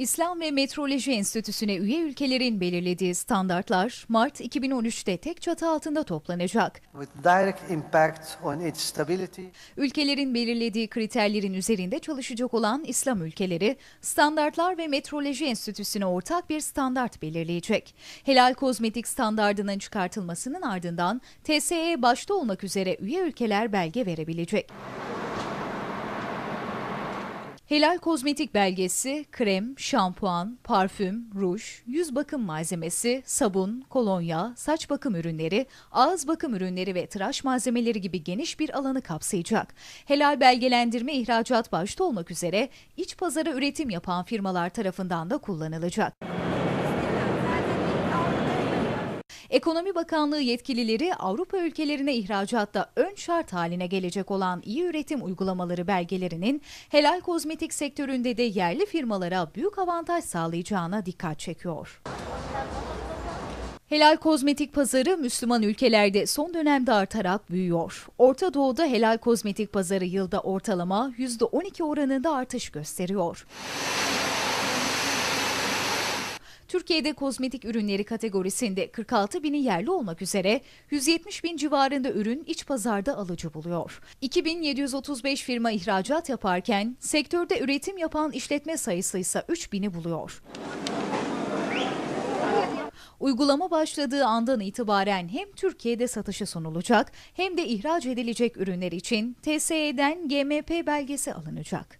İslam ve Metroloji Enstitüsü'ne üye ülkelerin belirlediği standartlar Mart 2013'te tek çatı altında toplanacak. Ülkelerin belirlediği kriterlerin üzerinde çalışacak olan İslam ülkeleri, Standartlar ve Metroloji Enstitüsü'ne ortak bir standart belirleyecek. Helal kozmetik standardının çıkartılmasının ardından TSE başta olmak üzere üye ülkeler belge verebilecek. Helal kozmetik belgesi, krem, şampuan, parfüm, ruj, yüz bakım malzemesi, sabun, kolonya, saç bakım ürünleri, ağız bakım ürünleri ve tıraş malzemeleri gibi geniş bir alanı kapsayacak. Helal belgelendirme ihracat başta olmak üzere iç pazara üretim yapan firmalar tarafından da kullanılacak. Ekonomi Bakanlığı yetkilileri Avrupa ülkelerine ihracatta ön şart haline gelecek olan iyi üretim uygulamaları belgelerinin helal kozmetik sektöründe de yerli firmalara büyük avantaj sağlayacağına dikkat çekiyor. Helal kozmetik pazarı Müslüman ülkelerde son dönemde artarak büyüyor. Orta Doğu'da helal kozmetik pazarı yılda ortalama %12 oranında artış gösteriyor. Türkiye'de kozmetik ürünleri kategorisinde 46 bini yerli olmak üzere 170 bin civarında ürün iç pazarda alıcı buluyor. 2735 firma ihracat yaparken sektörde üretim yapan işletme sayısı ise 3 bini buluyor. Uygulama başladığı andan itibaren hem Türkiye'de satışa sunulacak hem de ihraç edilecek ürünler için TSE'den GMP belgesi alınacak.